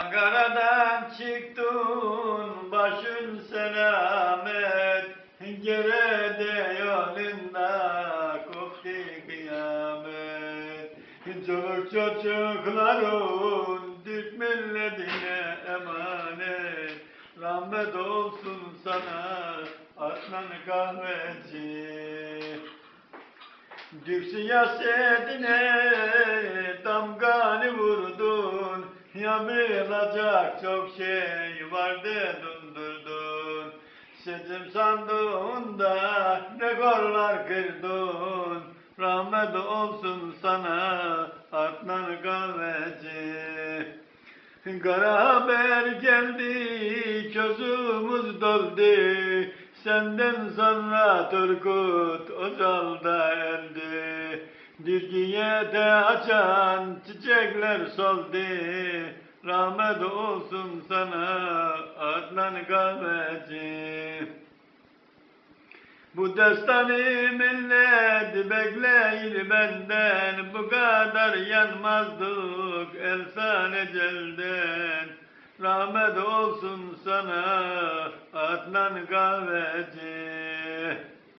Ankara'dan çıktın başın selamet. Gerede yolunda koptu kıyamet. Çoluk çocukların Türk milletine emanet. Rahmet olsun sana Aslan kahveci. Türk siyasetine Yapılacak çok şey vardı dundurdun Seçim sandığında rekorlar kırdın. Rahmet olsun sana Adnan Kahveci Kara haber geldi, közümüz doldu. Senden sonra Turgut Özal da öldü. Türkiye'de açan çiçekler soldu. Rahmet olsun sana Adnan Kahveci. Bu destanı millet bekleyir benden Bu kadar yanmazdık elsan ecelden Rahmet olsun sana Adnan Kahveci